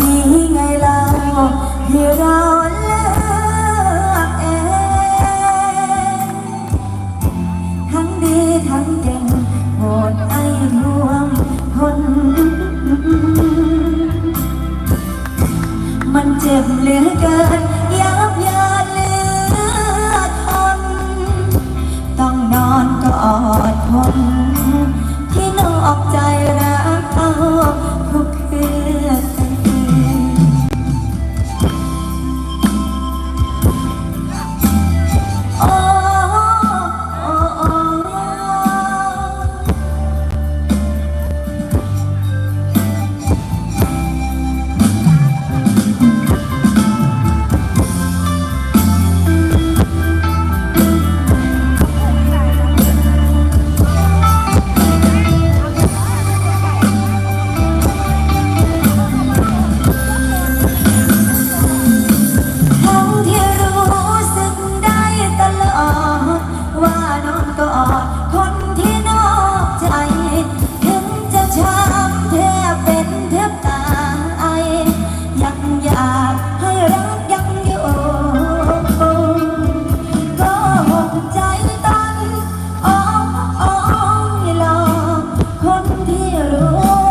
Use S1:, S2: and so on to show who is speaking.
S1: นี้ไงเราที่ราเลือเองทั้งดีทั้งเก่งโหดไอ้รวมคนมันเจ็บเหลือเกินยับยาเลือดทนต้องนอนกอดคนที่นอกใจรักเอา Lord.